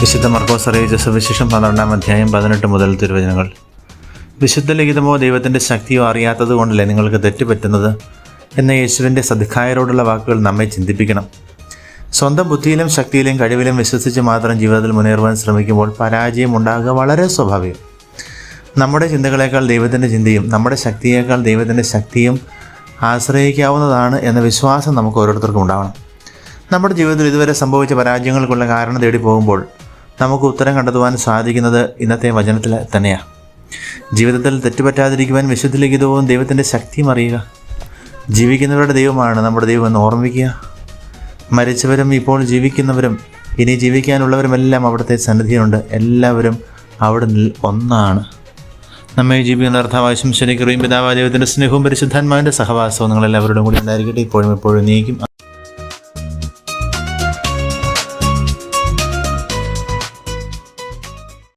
വിശുദ്ധ മർക്കോസ് അറിയിച്ച സുവിശേഷം പന്ത്രണ്ടാം അധ്യായം പതിനെട്ട് മുതൽ തിരുവചനങ്ങൾ. വിശുദ്ധ ലിഖിതമോ ദൈവത്തിന്റെ ശക്തിയോ അറിയാത്തത് കൊണ്ടല്ലേ നിങ്ങൾക്ക് തെറ്റുപറ്റുന്നത് എന്ന യേശുവിന്റെ സദ്ഖായരോടുള്ള വാക്കുകൾ നമ്മെ ചിന്തിപ്പിക്കണം. സ്വന്തം ബുദ്ധിയിലും ശക്തിയിലും കഴിവിലും വിശ്വസിച്ച് മാത്രം ജീവിതത്തിൽ മുന്നേറുവാൻ ശ്രമിക്കുമ്പോൾ പരാജയം ഉണ്ടാകുക വളരെ സ്വാഭാവികം. നമ്മുടെ ചിന്തകളേക്കാൾ ദൈവത്തിന്റെ ചിന്തയും നമ്മുടെ ശക്തിയേക്കാൾ ദൈവത്തിന്റെ ശക്തിയും ആശ്രയിക്കാവുന്നതാണ് എന്ന വിശ്വാസം നമുക്ക് ഓരോരുത്തർക്കും ഉണ്ടാവണം. നമ്മുടെ ജീവിതത്തിൽ ഇതുവരെ സംഭവിച്ച പരാജയങ്ങൾക്കുള്ള കാരണം തേടി പോകുമ്പോൾ നമുക്ക് ഉത്തരം കണ്ടെത്തുവാൻ സാധിക്കുന്നത് ഇന്നത്തെ വചനത്തിൽ തന്നെയാണ് ജീവിതത്തിൽ തെറ്റുപറ്റാതിരിക്കുവാൻ വിശുദ്ധ ലിഖിതവും ദൈവത്തിന്റെ ശക്തിയും അറിയുക. ജീവിക്കുന്നവരുടെ ദൈവമാണ് നമ്മുടെ ദൈവം എന്ന് ഓർമ്മിക്കുക. മരിച്ചവരും ഇപ്പോൾ ജീവിക്കുന്നവരും ഇനി ജീവിക്കാനുള്ളവരുമെല്ലാം അവിടുത്തെ സന്നിധിയിലുണ്ട്. എല്ലാവരും അവിടെ ഒന്നാണ്. നമ്മെ ജീവിക്കുന്ന അർത്ഥാവശ്യം ശനിക്കറിയും പിതാവ് ദൈവത്തിന്റെ സ്നേഹവും പരിശുദ്ധാത്മാവിന്റെ സഹവാസവും നിങ്ങളെല്ലാവരോടും കൂടി ഉണ്ടായിരിക്കട്ടെ. ഇപ്പോഴും എപ്പോഴും നീക്കും.